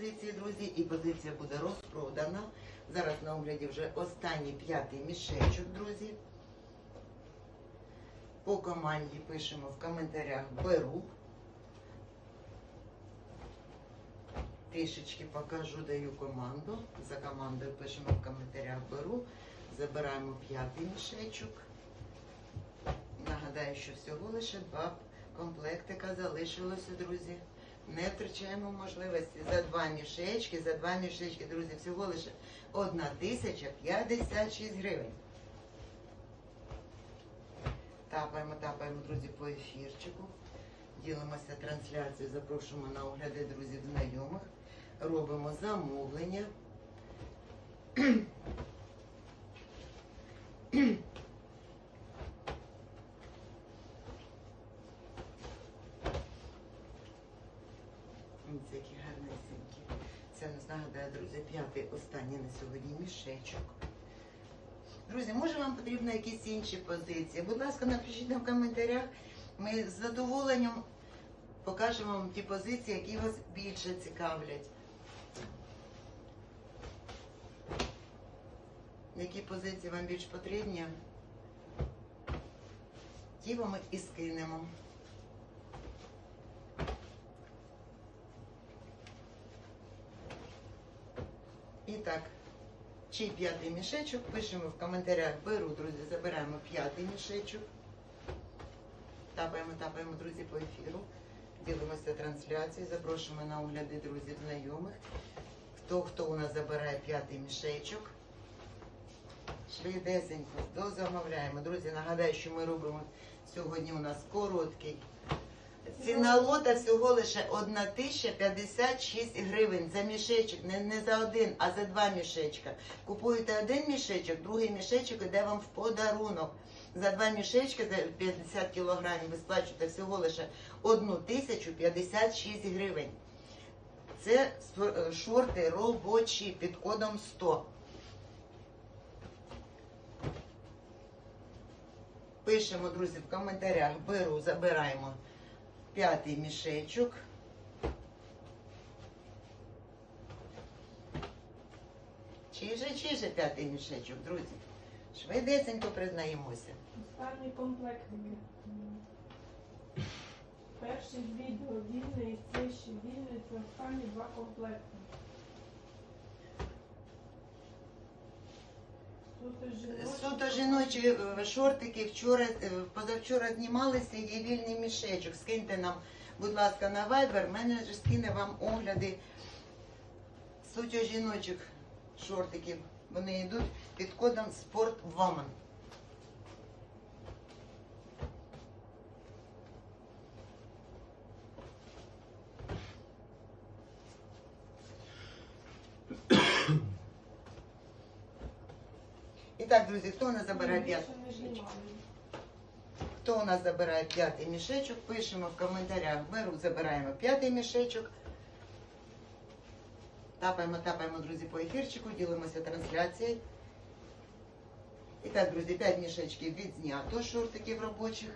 позиції, друзі, і позиція буде розпродана. Зараз на огляді вже останній п'ятий мішечок, друзі. По команді пишемо в коментарях беру. Трішечки покажу, даю команду. За командою пишемо в коментарях беру. Забираємо п'ятий мішечок. Нагадаю, що всього лише два комплектика залишилося, друзі. Не втрачаємо можливості за два мішечки, за два мішечки, друзі, всього лише 1056 гривень. Тапаємо, тапаємо, друзі, по ефірчику. Ділимося трансляцією, запрошуємо на огляди друзів знайомих. Робимо замовлення. Ось які гарнесенькі. Це нас нагадає, друзі, п'ятий останній на сьогодні мішечок. Друзі, може вам потрібно якісь інші позиції? Будь ласка, напишіть нам в коментарях. Ми з задоволенням покажемо вам ті позиції, які вас більше цікавлять. Які позиції вам більш потрібні? Ті вам і скинемо. І так, чий п'ятий мішечок, пишемо в коментарях, беру, друзі, забираємо п'ятий мішечок. Тапаємо, тапаємо, друзі, по ефіру. Ділимося трансляцією, запрошуємо на огляди друзів, знайомих. Хто хто у нас забирає п'ятий мішечок. Швидесенько, дозамовляємо. Друзі, нагадаю, що ми робимо сьогодні у нас короткий. Ціна лота всього лише 1056 гривень за мішечок, не, не за один, а за два мішечка. Купуєте один мішечок, другий мішечок іде вам в подарунок. За два мішечки за 50 кілограмів ви сплачуєте всього лише 1056 гривень. Це шорти робочі під кодом 100. Пишемо, друзі, в коментарях беру, забираємо п'ятий мішечок. Чиже, чиже п'ятий мішечок, друзі. Швидесенько признаємося. Останні комплект. Перший відео вільний, це ще вільний, це останні два комплекти. Суто жіночі. Е, шортики вчора, е, позавчора знімалися, є вільний мішечок. Скиньте нам, будь ласка, на Viber, менеджер скине вам огляди суто жіночих шортиків. Вони йдуть під кодом Sport Woman. І так, друзі, хто у нас забирає Більше п'ятий? Хто у нас забирає п'ятий мішечок, пишемо в коментарях. Беру, забираємо п'ятий мішечок. Тапаємо, тапаємо, друзі, по ефірчику, ділимося трансляцією. І так, друзі, 5 мішечків відзнято, шортиків робочих.